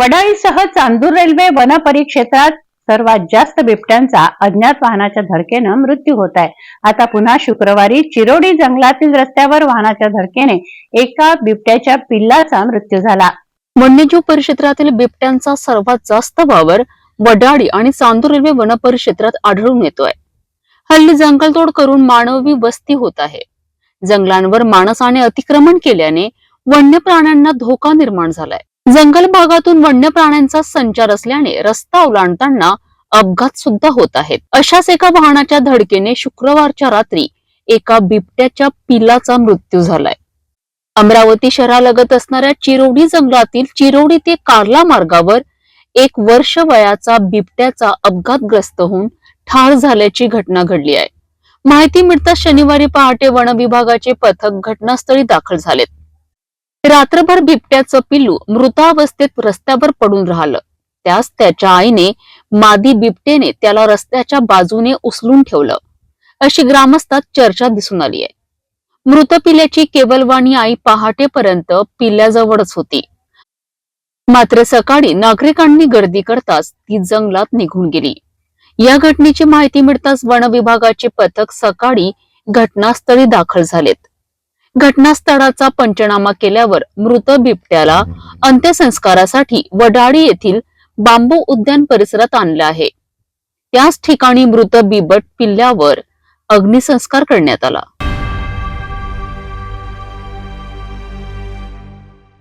वडाळीसह Chandur railway वन परिक्षेत्रात सर्वात जास्त बिबट्यांचा अज्ञात वाहनाच्या धडकेनं मृत्यू होत आहे. आता पुन्हा शुक्रवारी चिरोडी जंगलातील रस्त्यावर वाहनाच्या धडकेने एका बिबट्याच्या पिल्लाचा मृत्यू झाला. वन्यजीव परिक्षेत्रातील बिबट्यांचा सर्वात जास्त वावर वडाळी आणि चांदूर रेल्वे वन परिक्षेत्रात आढळून येतोय. हल्ली जंगलतोड करून मानवी वस्ती होत आहे. जंगलांवर माणसाने अतिक्रमण केल्याने वन्य प्राण्यांना धोका निर्माण झालाय. जंगल भागातून वन्य प्राण्यांचा संचार असल्याने रस्ता ओलांडताना अपघात सुद्धा होत आहेत. अशाच एका वाहनाच्या धडकेने शुक्रवारच्या रात्री एका बिबट्याच्या पिलाचा मृत्यू झालाय. अमरावती शहरालगत असणाऱ्या चिरोडी जंगलातील चिरोडी ते कार्ला मार्गावर एक वर्ष वयाचा बिबट्याचा अपघातग्रस्त होऊन ठार झाल्याची घटना घडली आहे. माहिती मिळताच शनिवारी पहाटे वन विभागाचे पथक घटनास्थळी दाखल झालेत. रात्रभर बिबट्याचं पिल्लू मृतावस्थेत रस्त्यावर पडून राहिलं. त्यास त्याच्या आईने मादी बिबटेने त्याला रस्त्याच्या बाजूने उचलून ठेवलं. अशी ग्रामस्थात चर्चा दिसून आली आहे. मृत पिल्याची केवलवाणी आई पहाटेपर्यंत पिल्ल्याजवळच होती. मात्र सकाळी नागरिकांनी गर्दी करताच ती जंगलात निघून गेली. या घटनेची माहिती मिळताच वन विभागाचे पथक सकाळी घटनास्थळी दाखल झालेत. घटनास्थळाचा पंचनामा केल्यावर मृत बिबट्याला अंत्यसंस्कारासाठी वडाळी येथील बांबू उद्यान परिसरात आणलं आहे. त्याच ठिकाणी मृत बिबट पिल्ल्यावर अग्निसंस्कार करण्यात आला.